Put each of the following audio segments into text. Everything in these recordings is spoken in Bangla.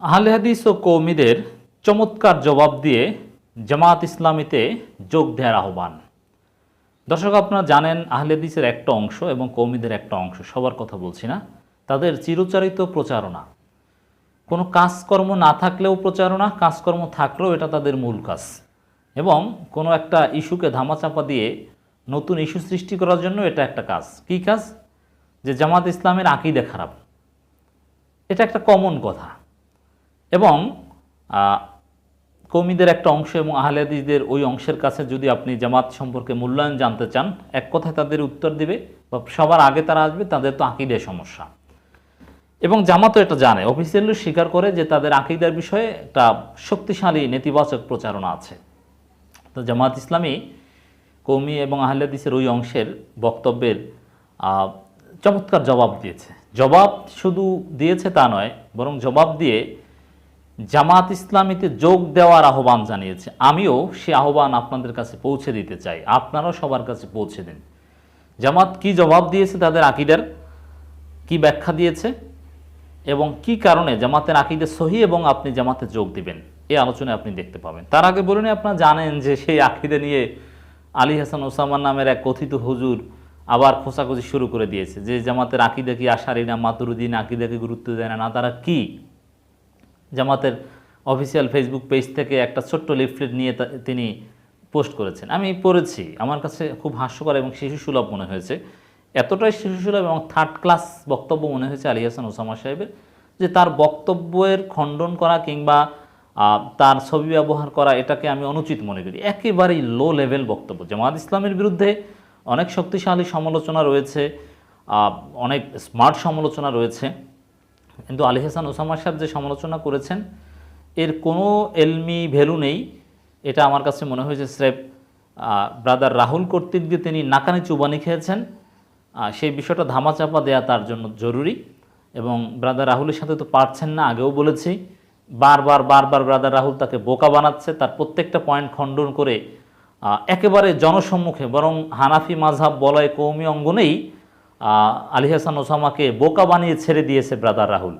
আহলে হাদিস ও কৌমিদের চমৎকার জবাব দিয়ে জামাত ইসলামীতে যোগ দেওয়ার আহ্বান। দর্শক, আপনারা জানেন আহলে হাদিসের একটা অংশ এবং কৌমিদের একটা অংশ, সবার কথা বলছি না। তাদের চিরচারিত প্রচারণা। কোনো কাজকর্ম না থাকলেও প্রচারণা, কাজকর্ম থাকলেও এটা তাদের মূল কাজ। এবং কোনো একটা ইস্যুকে ধামাচাপা দিয়ে নতুন ইস্যু সৃষ্টি করার জন্য এটা একটা কাজ। কি কাজ? যে জামাত ইসলামের আকিদে খারাপ। এটা একটা কমন কথা। এবং কৌমিদের একটা অংশ এবং আহলেদিদের ওই অংশের কাছে যদি আপনি জামাত সম্পর্কে মূল্যায়ন জানতে চান, এক কথায় তাদের উত্তর দিবে বা সবার আগে তারা আসবে, তাদের তো আকিদে সমস্যা। এবং জামাতও এটা জানে। অফিসিয়ালি স্বীকার করে যে তাদের আকিদার বিষয়ে একটা শক্তিশালী নেতিবাচক প্রচারণা আছে। তো জামাত ইসলামী কৌমি এবং আহলেদিসের ওই অংশের বক্তব্যের চমৎকার জবাব দিয়েছে। জবাব শুধু দিয়েছে তা নয়, বরং জবাব দিয়ে জামাত ইসলামীতে যোগ দেওয়ার আহ্বান জানিয়েছে। আমিও সে আহ্বান আপনাদের কাছে পৌঁছে দিতে চাই। আপনারাও সবার কাছে পৌঁছে দিন। জামাত কি জবাব দিয়েছে তাদের আকিদার? কি ব্যাখ্যা দিয়েছে? এবং কি কারণে জামাতের আকিদে সহি এবং আপনি জামাতে যোগ দিবেন? এই আলোচনায় আপনি দেখতে পাবেন। তার আগে বলুন, আপনারা জানেন যে সেই আকিদে নিয়ে আলী হাসান ওসামান নামের এক কথিত হুজুর আবার খোঁচাখুচি শুরু করে দিয়েছে যে জামাতের আকিদা কি আশারি না মাতুরুদ্দিন আকিদাকে গুরুত্ব দেয় না? না, তারা কি? জামাতের অফিসিয়াল ফেসবুক পেজ থেকে একটা ছোট্ট লিফলেট নিয়ে তিনি পোস্ট করেছেন। আমি পড়েছি, আমার কাছে খুব হাস্যকর এবং শিশুসুলভ মনে হয়েছে। এতটাই শিশুসুলভ এবং থার্ড ক্লাস বক্তব্য মনে হয়েছে আলী হাসান ওসামা সাহেবের, যে তার বক্তব্যের খণ্ডন করা কিংবা তার ছবি ব্যবহার করা, এটাকে আমি অনুচিত মনে করি। একেবারেই লো লেভেল বক্তব্য। জামাত ইসলামের বিরুদ্ধে অনেক শক্তিশালী সমালোচনা রয়েছে অনেক স্মার্ট সমালোচনা রয়েছে। কিন্তু আলী হাসান ওসামা সাহেব যে সমালোচনা করেছেন, এর কোনো এলমি ভ্যালু নেই। এটা আমার কাছে মনে হয়েছে স্রেফ ব্রাদার রাহুল কর্তৃক দিয়ে তিনি নাকানি চুবানি খেয়েছেন সেই বিষয়টা ধামাচাপা দেয়া তার জন্য জরুরি এবং ব্রাদার রাহুলের সাথে তো পারছেন না, আগেও বলেছি, বারবার বারবার ব্রাদার রাহুল তাকে বোকা বানাচ্ছে, তার প্রত্যেকটা পয়েন্ট খণ্ডন করে একেবারে জনসম্মুখে, বরং হানাফি মাঝহাব বলয় কৌমি অঙ্গনেই আলী হাসান ওসামাকে বোকা বানিয়ে ছেড়ে দিয়েছে ব্রাদার রাহুল।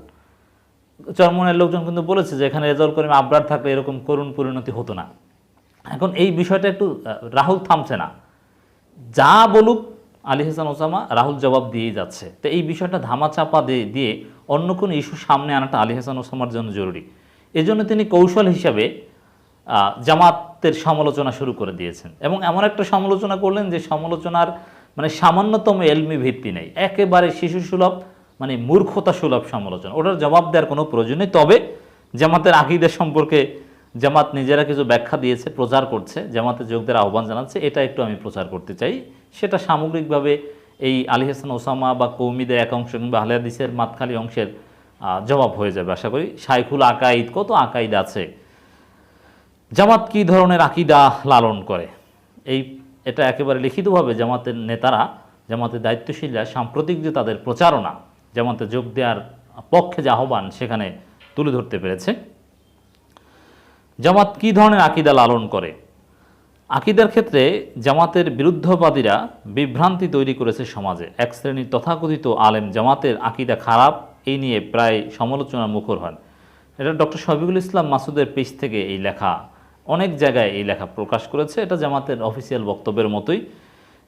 চরমনের লোকজন কিন্তু বলেছে যে, এখানে রেজাল্ট করিম আবরার থাকলে এরকম করুণ পরিণতি হতো না। এখন এই বিষয়টা একটু রাহুল থামছে না। যা বলুক, আলী হাসান ওসামা রাহুল জবাব দিয়েই যাচ্ছে। তো এই বিষয়টা ধামাচাপা দিয়ে দিয়ে অন্য কোনো ইস্যু সামনে আনাটা আলী হাসান ওসামার জন্য জরুরি। এজন্য তিনি কৌশল হিসাবে জামাতের সমালোচনা শুরু করে দিয়েছেন। এবং এমন একটা সমালোচনা করলেন যে, সমালোচনার মানে সামান্যতম এলমি ভিত্তি নেই। একেবারে শিশু সুলভ মানে মূর্খতা সুলভ সমালোচনা। ওটার জবাব দেওয়ার কোনো প্রয়োজন নেই। তবে জামাতের আকিদের সম্পর্কে জামাত নিজেরা কিছু ব্যাখ্যা দিয়েছে, প্রচার করছে জামাতে যোগদের আহ্বান জানাচ্ছে, এটা একটু আমি প্রচার করতে চাই। সেটা সামগ্রিকভাবে এই আলী হাসান, ওসামা বা কৌমিদের এক অংশ কিংবা আহলে হাদিসের মাতখালি অংশের জবাব হয়ে যাবে, আশা করি। শাইখুল আকাইদ কত আকাইদ আছে? জামাত কী ধরনের আকিদা লালন করে? এই এটা একেবারে লিখিতভাবে জামাতের নেতারা, জামাতের দায়িত্বশীলরা সাম্প্রতিক যে তাদের প্রচারণা, জামাতে যোগ দেওয়ার পক্ষে যে আহ্বান সেখানে তুলে ধরতে পেরেছে। জামাত কী ধরনের আকিদা লালন করে? আকিদার ক্ষেত্রে জামাতের বিরুদ্ধবাদীরা বিভ্রান্তি তৈরি করেছে সমাজে। এক শ্রেণির তথাকথিত আলেম জামাতের আকিদা খারাপ, এই নিয়ে প্রায় সমালোচনার মুখর হন। এটা ডক্টর শফিকুল ইসলাম মাসুদের পেজ থেকে এই লেখা। অনেক জায়গায় এই লেখা প্রকাশ করেছে। এটা জামাতের অফিসিয়াল বক্তব্যের মতোই।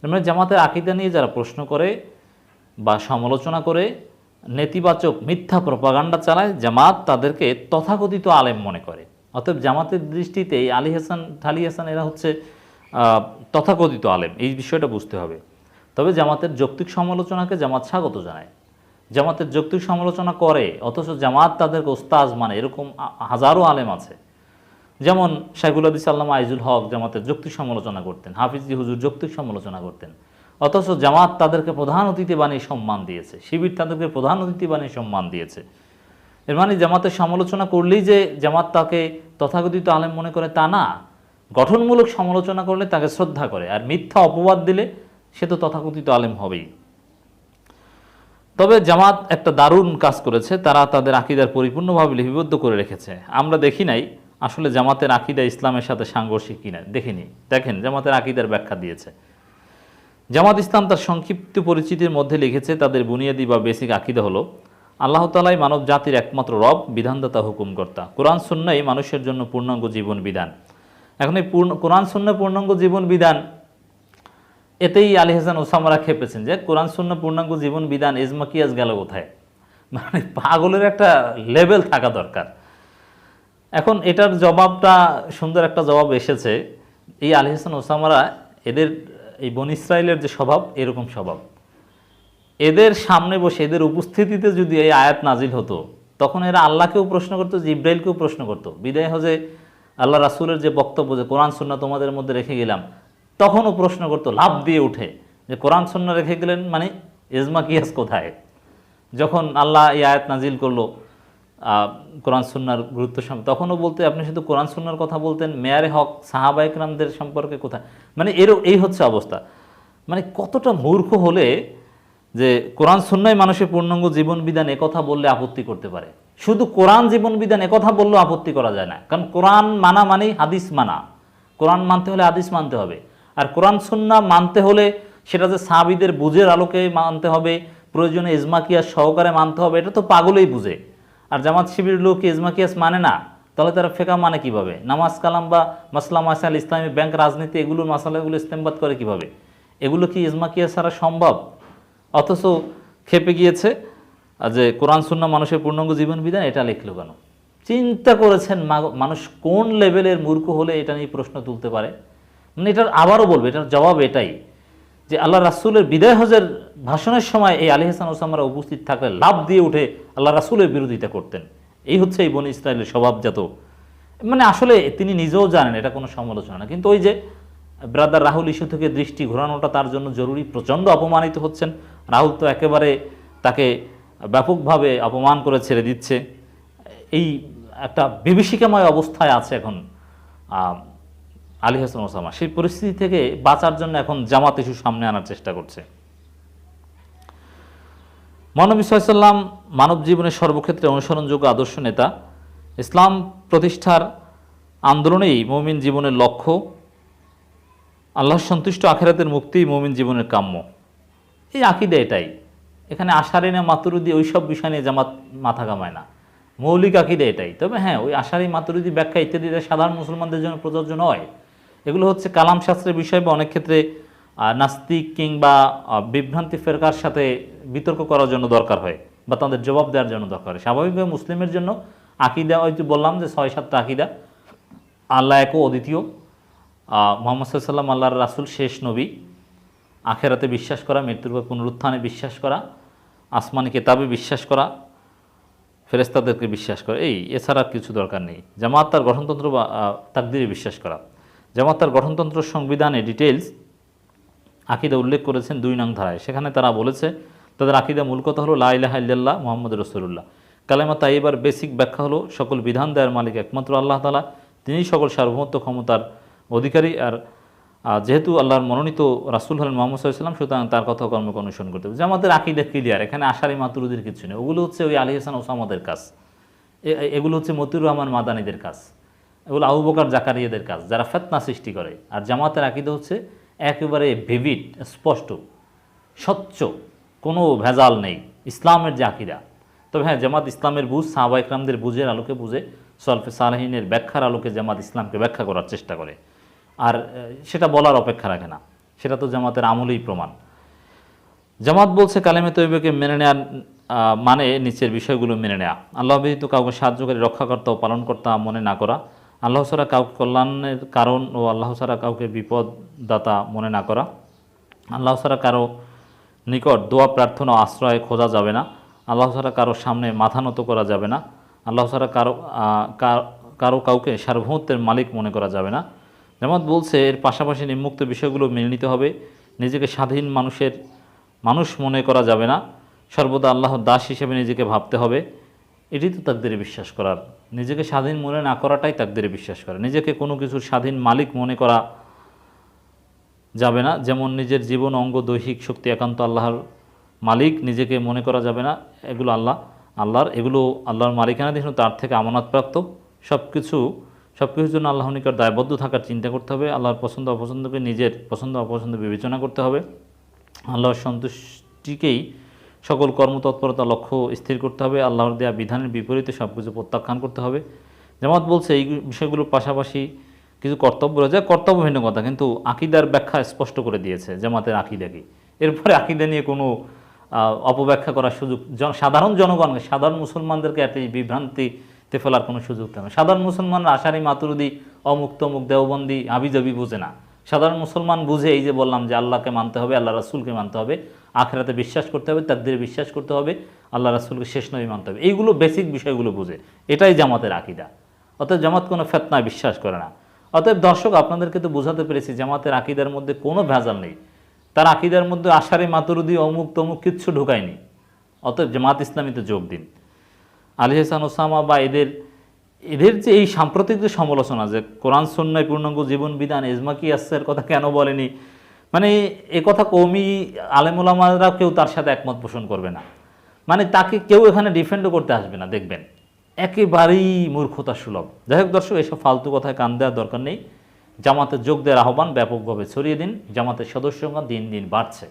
মানে জামাতের আকিদা নিয়ে যারা প্রশ্ন করে বা সমালোচনা করে, নেতিবাচক মিথ্যা প্রপাগান্ডা চালায়, জামাত তাদেরকে তথাকথিত আলেম মনে করে। অতএব জামাতের দৃষ্টিতে এই আলী হাসান ঠালি হাসান এরা হচ্ছে তথাকথিত আলেম। এই বিষয়টা বুঝতে হবে। তবে জামাতের যৌক্তিক সমালোচনাকে জামাত স্বাগত জানায়। জামাতের যৌক্তিক সমালোচনা করে, অথচ জামাত তাদেরকে ওস্তাজ মানে এরকম হাজারো আলেম আছে। যেমন শাইখুল হাদিস আল্লামা আইজুল হক জামাতের যৌক্তিক সমালোচনা করতেন, হাফিজি হুজুর যৌক্তিক সমালোচনা করতেন। অথচ জামাত তাদেরকে প্রধান অতিথি বানিয়ে সম্মান দিয়েছে, শিবির তাদেরকে প্রধান অতিথি বানিয়ে সম্মান দিয়েছে। এর মানে জামাতের সমালোচনা করলেই যে জামাত তাকে তথাকথিত আলেম মনে করে তা না, গঠনমূলক সমালোচনা করলে তাকে শ্রদ্ধা করে আর মিথ্যা অপবাদ দিলে সে তো তথাকথিত আলেম হবেই। তবে জামাত একটা দারুণ কাজ করেছে, তারা তাদের আকিদার পরিপূর্ণভাবে লিপিবদ্ধ করে রেখেছে। আমরা দেখি নাই আসলে জামাতের আকিদা ইসলামের সাথে সাংঘর্ষিক কিনা? দেখিনি দেখেন, জামাতের আকিদার ব্যাখ্যা দিয়েছে। জামাত ইসলাম তার সংক্ষিপ্ত পরিচিতির মধ্যে লিখেছে, তাদের বুনিয়াদি বা বেসিক আকিদা হলো, আল্লাহ তালাই মানব জাতির একমাত্র রব, বিধানদাতা, হুকুমকর্তা। কোরআন শূন্যই মানুষের জন্য পূর্ণাঙ্গ জীবন বিধান। এখন এই পূর্ণ কোরআন শূন্য পূর্ণাঙ্গ জীবন বিধান, এতেই আলী হাসান ওসামারা খেপেছেন যে কোরআন শূন্য পূর্ণাঙ্গ জীবন বিধান এজমাকিয়াজ গেল কোথায়? মানে পাগলের একটা লেভেল থাকা দরকার। এখন এটার জবাবটা সুন্দর একটা জবাব এসেছে। এই আলী হাসান ওসামারা এদের, এই বন ইসরায়েলের যে স্বভাব, এরকম স্বভাব। এদের সামনে বসে, এদের উপস্থিতিতে যদি এই আয়াত নাজিল হতো, তখন এরা আল্লাহকেও প্রশ্ন করতো, জিব্রাইলকেও প্রশ্ন করতো। বিদায় হজে আল্লাহ রাসূলের যে বক্তব্য যে কোরআন সুন্না তোমাদের মধ্যে রেখে গেলাম, তখনও প্রশ্ন করতো লাভ দিয়ে উঠে, যে কোরআন সুন্না রেখে গেলেন মানে এজমা কিয়াস কোথায়? যখন আল্লাহ এই আয়াত নাজিল করল কোরআন সুন্নার গুরুত্ব তখনও বলতে আপনি শুধু কোরআন সুন্নার কথা বলতেন, মেয়ারে হক সাহাবা একরামদের সম্পর্কে কোথায়? মানে এরও, এই হচ্ছে অবস্থা। মানে কতটা মূর্খ হলে যে কোরআন সুন্নায় মানুষের পূর্ণাঙ্গ জীবন বিধান কথা বললে আপত্তি করতে পারে। শুধু কোরআন জীবন বিধান কথা বললেও আপত্তি করা যায় না। কারণ কোরআন মানা মানেই হাদিস মানা। কোরআন মানতে হলে হাদিস মানতে হবে। আর কোরআন সুন্না মানতে হলে সেটা যে সাহাবিদের বুঝের আলোকে মানতে হবে, প্রয়োজনে ইজমাকিয়াস সহকারে মানতে হবে, এটা তো পাগলেই বুঝে। আর জামাত শিবির লোক ইজমাকিয়াস মানে না? তাহলে তারা ফেকা মানে কীভাবে? নামাজ কালাম বা মাসলা মাসাল ইসলামী ব্যাংক, রাজনীতি, এগুলোর মাসালাগুলো ইস্তেমবাদ করে কীভাবে? এগুলো কি ইজমাকিয়াস ছাড়া সম্ভব? অথচ খেপে গিয়েছে যে কোরআন শূন্য মানুষের পূর্ণাঙ্গ জীবন বিধান, এটা লিখলো কেন? চিন্তা করেছেন মানুষ কোন লেভেলের মূর্খ হলে এটা নিয়ে প্রশ্ন তুলতে পারে? মানে এটার আবারও বলবে, এটার জবাব এটাই। যে আল্লাহ রাসূলের বিদায় হজের ভাষণের সময় এই আলী হাসান ওসামারা উপস্থিত থাকলে লাভ দিয়ে উঠে আল্লাহ রাসূলের বিরোধিতা করতেন। এই হচ্ছে এই বনি ইসরায়েলের স্বভাবজাত। মানে আসলে তিনি নিজেও জানেন, এটা কোনো সমালোচনা না। কিন্তু ওই যে ব্রাদার রাহুল ইস্যু থেকে দৃষ্টি ঘোরানোটা তার জন্য জরুরি, প্রচণ্ড অপমানিত হচ্ছেন। রাহুল তো একেবারে তাকে ব্যাপকভাবে অপমান করে ছেড়ে দিচ্ছে। এই একটা বিভীষিকাময় অবস্থায় আছে এখন। আলী হাসান ওসামা, সেই পরিস্থিতি থেকে বাঁচার জন্য এখন জামাত ইস্যু সামনে আনার চেষ্টা করছে। মহানবী সাল্লাম মানব জীবনের সর্বক্ষেত্রে অনুসরণযোগ্য আদর্শ নেতা, ইসলাম প্রতিষ্ঠার আন্দোলনেই মমিন জীবনের লক্ষ্য আল্লাহ সন্তুষ্ট আখেরাতের মুক্তি মমিন জীবনের কাম্য। এই আকিদে এটাই। এখানে আশারি না মাতুরুদি ওই সব বিষয় নিয়ে জামাত মাথা কামায় না। মৌলিক আকিদে এটাই। তবে হ্যাঁ ওই আশারি মাতুরুদি ব্যাখ্যা ইত্যাদিটা সাধারণ মুসলমানদের জন্য প্রযোজ্য নয়। এগুলো হচ্ছে কালাম শাস্ত্রের বিষয় বা অনেক ক্ষেত্রে নাস্তিক কিংবা বিভ্রান্তি ফেরকার সাথে বিতর্ক করার জন্য দরকার হয় বা তাদের জবাব দেওয়ার জন্য দরকার হয়। স্বাভাবিকভাবে মুসলিমের জন্য আকিদা হয়তো বললাম যে ছয় সাতটা আকিদা, আল্লাহ একও অদ্বিতীয়। মোহাম্মদ সাল্লাম আল্লাহর রাসুল শেষ নবী। আখেরাতে বিশ্বাস করা, মৃত্যুর পর পুনরুত্থানে বিশ্বাস করা, আসমানি কেতাবে বিশ্বাস করা ফেরেস্তাদেরকে বিশ্বাস করা, এই এছাড়া কিছু দরকার নেই। জামাত তার গঠনতন্ত্র বা তাকদিরে বিশ্বাস করা। জামাত তার গঠনতন্ত্র সংবিধানে ডিটেলস আকিদা উল্লেখ করেছেন দুই নং ধারায়। সেখানে তারা বলেছে, তাদের আকিদা মূল কথা হলো লা ইলাহা ইল্লাল্লাহ মোহাম্মদ রসুল্লাহ কালেমা তাইবার বেসিক ব্যাখ্যা হলো, সকল বিধান দেওয়ার মালিক একমাত্র আল্লাহ তালা তিনিই সকল সার্বভৌমত্ব ক্ষমতার অধিকারী আর যেহেতু আল্লাহর মনোনীত রাসুল হলেন মোহাম্মদ সাল্লাম সুতরাং তার কথা কর্মকে অনুসরণ করতে হবে। যে আমাদের আকিদা ক্লিয়ার এখানে আশারি মাতুরুদের কিছু নেই। ওগুলো হচ্ছে ওই আলী হাসান ওসামাদের কাজ। এগুলো হচ্ছে মতিউর রহমান মাদানিদের কাজ। এগুলো আবু বকর জাকারিয়াদের কাজ যারা ফেতনা সৃষ্টি করে। আর জামাতের আকিদা হচ্ছে একেবারে ভিভিড স্পষ্ট স্বচ্ছ কোনো ভেজাল নেই ইসলামের যে আকিদা। তবে হ্যাঁ জামাত ইসলামের বুঝ সাহাবা ইকরামদের বুঝের আলোকে বুঝে সলফে সালাহিনের ব্যাখ্যার আলোকে জামাত ইসলামকে ব্যাখ্যা করার চেষ্টা করে। আর সেটা বলার অপেক্ষা রাখে না। সেটা তো জামাতের আমলেই প্রমাণ। জামাত বলছে কালেমে তৈবকে মেনে নেওয়ার আহ, মানে নিচের বিষয়গুলো মেনে নেয়া। আল্লাহ ব্যতীত কাউকে সাহায্যকারী রক্ষাকর্তা ও পালনকর্তা মনে না করা। আল্লাহ ছাড়া কাউকে কল্যাণের কারণ ও আল্লাহ ছাড়া কাউকে বিপদদাতা মনে না করা। আল্লাহ ছাড়া কারও নিকট দোয়া, প্রার্থনা আশ্রয় খোঁজা যাবে না। আল্লাহ ছাড়া কারও সামনে মাথা নত করা যাবে না। আল্লাহ ছাড়া কারও কারও কাউকে সার্বভৌমত্বের মালিক মনে করা যাবে না। জামাত বলছে, এর পাশাপাশি নিম্মুক্ত বিষয়গুলো মেনে নিতে হবে। নিজেকে স্বাধীন মানুষের, মানুষ মনে করা যাবে না। সর্বদা আল্লাহর দাস হিসেবে নিজেকে ভাবতে হবে। এটি তো তাকদিরে বিশ্বাস করার। নিজেকে স্বাধীন মনে না করাটাই তাকদিরে বিশ্বাস করা। নিজেকে কোনো কিছুর স্বাধীন মালিক মনে করা যাবে না। যেমন নিজের জীবন, অঙ্গ, দৈহিক শক্তি, একান্ত আল্লাহর মালিক নিজেকে মনে করা যাবে না। এগুলো আল্লাহ, আল্লাহর, এগুলো আল্লাহর মালিকানা দেখুন তার থেকে আমানতপ্রাপ্ত। সব কিছু সব কিছুর জন্য আল্লাহ নিকট দায়বদ্ধ থাকার চিন্তা করতে হবে। আল্লাহর পছন্দ অপছন্দকে নিজের পছন্দ অপছন্দ বিবেচনা করতে হবে। আল্লাহর সন্তুষ্টিকেই সকল কর্মতৎপরতা লক্ষ্য স্থির করতে হবে, আল্লাহর দেয়া বিধানের বিপরীতে সব কিছু প্রত্যাখ্যান করতে হবে। জামাত বলছে এই বিষয়গুলোর পাশাপাশি কিছু কর্তব্য রয়েছে কর্তব্য ভিন্ন কথা কিন্তু আকিদার ব্যাখ্যা স্পষ্ট করে দিয়েছে জামাতের আকিদা কি। এরপরে আকিদা নিয়ে কোনো অপব্যাখ্যা করার সুযোগ সাধারণ জনগণকে সাধারণ মুসলমানদেরকে এত বিভ্রান্তিতে ফেলার কোনো সুযোগ থাকে না সাধারণ মুসলমানরা আশারি মাতুরুদি অমুক তমুক দেওবন্দি হাবিজাবি বুঝে না। সাধারণ মুসলমান বুঝে এই যে বললাম যে আল্লাহকে মানতে হবে, আল্লাহ রাসুলকে মানতে হবে। আখেরাতে বিশ্বাস করতে হবে, তাকদিরে বিশ্বাস করতে হবে, আল্লাহ রাসুলকে শেষ নবী মানতে হবে। এইগুলো বেসিক বিষয়গুলো বুঝে। এটাই জামাতের আকিদা। অতএব জামাত কোনো ফেতনায় বিশ্বাস করে না। অতএব দর্শক, আপনাদেরকে তো বোঝাতে পেরেছি, জামাতের আকিদার মধ্যে কোনো ভেজাল নেই। তার আকিদার মধ্যে আশারে মাতুরুদি, অমুক তমুক কিচ্ছু ঢুকায়নি। অতএব জামাত ইসলামীতে যোগ দিন। আলি হাসান ওসামা বা এদের এদের যে এই সাম্প্রতিক যে সমালোচনা যে কোরআন সন্ন্যায় পূর্ণাঙ্গ জীবন বিধান এজমাকি আসছের কথা কেন বলেনি? মানে এ কথা কৌমি আলেমুলামারা কেউ তার সাথে একমত পোষণ করবে না। মানে তাকে কেউ এখানে ডিফেন্ডও করতে আসবে না, দেখবেন। একেবারেই মূর্খতা সুলভ। যাই হোক দর্শক, এসব ফালতু কথায় কান দেওয়ার দরকার নেই। জামাতে যোগ দেওয়ার আহ্বান ব্যাপকভাবে ছড়িয়ে দিন। জামাতের সদস্য সংখ্যা দিন দিন বাড়ছে।